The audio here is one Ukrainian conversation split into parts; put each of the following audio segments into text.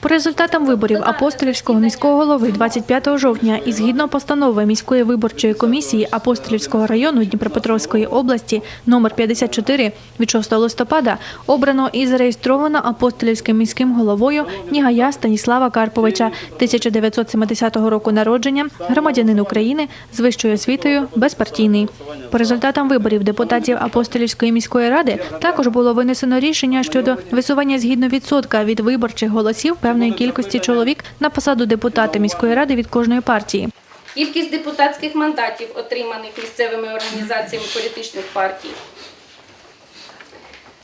По результатам виборів Апостолівського міського голови 25 жовтня і згідно постанови міської виборчої комісії Апостолівського району Дніпропетровської області номер 54 від 6 листопада обрано і зареєстровано Апостолівським міським головою Нігая Станіслава Карповича 1970 року народження, громадянин України з вищою освітою, безпартійний. По результатам виборів депутатів Апостолівської міської ради також було винесено рішення щодо висування згідно відсотка від виборчих голосів певної кількості чоловік на посаду депутата міської ради від кожної партії. Кількість депутатських мандатів, отриманих місцевими організаціями політичних партій.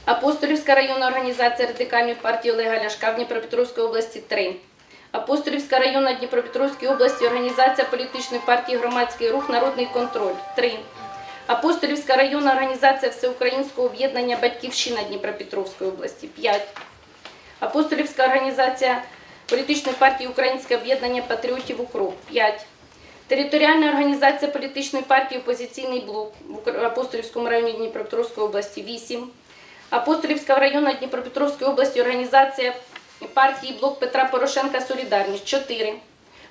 Апостолівська районна організація Радикальної партії Олега Ляшка в Дніпропетровській області 3. Апостолівська районна Дніпропетровській області організація політичної партії Громадський рух Народний контроль 3. Апостолівська районна організація Всеукраїнського об'єднання Батьківщина Дніпропетровської області 5. Апостолівська організація політичної партії Українське об'єднання патріотів УКРОП 5. Територіальна організація політичної партії Опозиційний блок в Апостолівському районі Дніпропетровської області 8. Апостолівська районна Дніпропетровської області організація партії Блок Петра Порошенка Солідарність 4.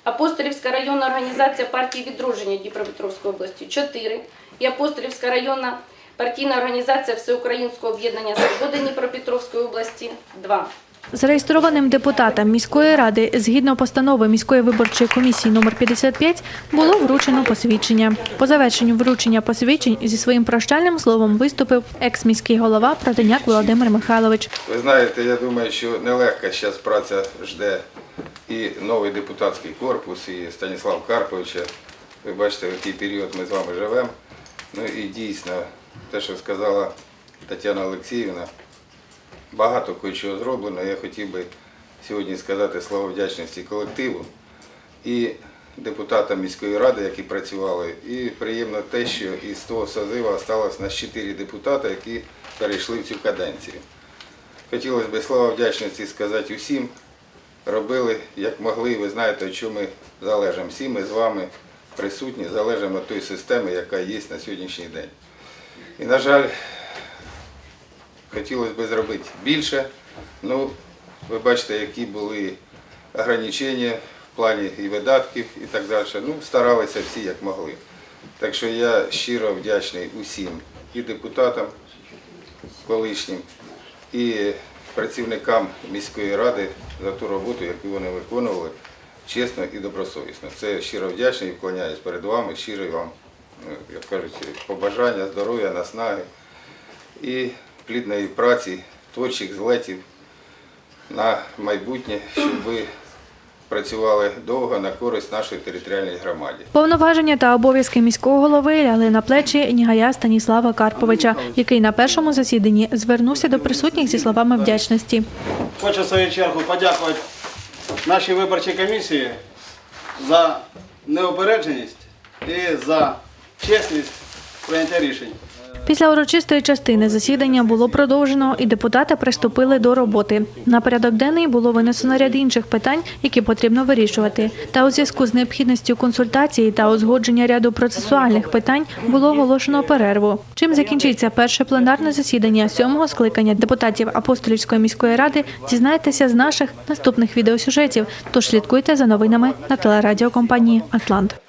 Апостолівська районна організація партії Відродження Дніпропетровської області 4. І Апостолівська районна партійна організація Всеукраїнського об'єднання Свободи Дніпропетровської області 2. Зареєстрованим депутатам міської ради згідно постанови міської виборчої комісії номер 55 було вручено посвідчення. По завершенню вручення посвідчень зі своїм прощальним словом виступив екс-міський голова Протеняк Володимир Михайлович. Ви знаєте, я думаю, що нелегка зараз праця жде і новий депутатський корпус, і Станіслав Карповича. Ви бачите, в який період ми з вами живемо. Ну і дійсно, те, що сказала Тетяна Олексіївна, багато кое-чого зроблено. Я хотів би сьогодні сказати слова вдячності колективу і депутатам міської ради, які працювали. І приємно те, що із того созиву залишилось нас 4 депутати, які перейшли в цю каденцію. Хотілося б слова вдячності сказати усім. Робили як могли, ви знаєте, що ми залежимо. Всі ми з вами присутні, залежимо від тої системи, яка є на сьогоднішній день. І, на жаль, хотілося б зробити більше. Ну, ви бачите, які були ограничення в плані і видатків, і так далі. Ну, старалися всі як могли. Так що я щиро вдячний усім і депутатам колишнім, і працівникам міської ради за ту роботу, яку вони виконували чесно і добросовісно. Це щиро вдячний і вклоняюсь перед вами, щиро вам, ну, як кажуть, побажання, здоров'я, наснаги і плідної праці, творчих злетів на майбутнє, щоб ви працювали довго на користь нашої територіальної громаді. Повноваження та обов'язки міського голови лягли на плечі Нігая Станіслава Карповича, який на першому засіданні звернувся до присутніх зі словами вдячності. Хочу в свою чергу подякувати нашій виборчій комісії за неупередженість і за чесність прийняття рішень. Після урочистої частини засідання було продовжено, і депутати приступили до роботи. На порядок денний було винесено ряд інших питань, які потрібно вирішувати. Та у зв'язку з необхідністю консультації та узгодження ряду процесуальних питань було оголошено перерву. Чим закінчиться перше пленарне засідання сьомого скликання депутатів Апостолівської міської ради, дізнаєтеся з наших наступних відеосюжетів. Тож слідкуйте за новинами на телерадіокомпанії Атлант.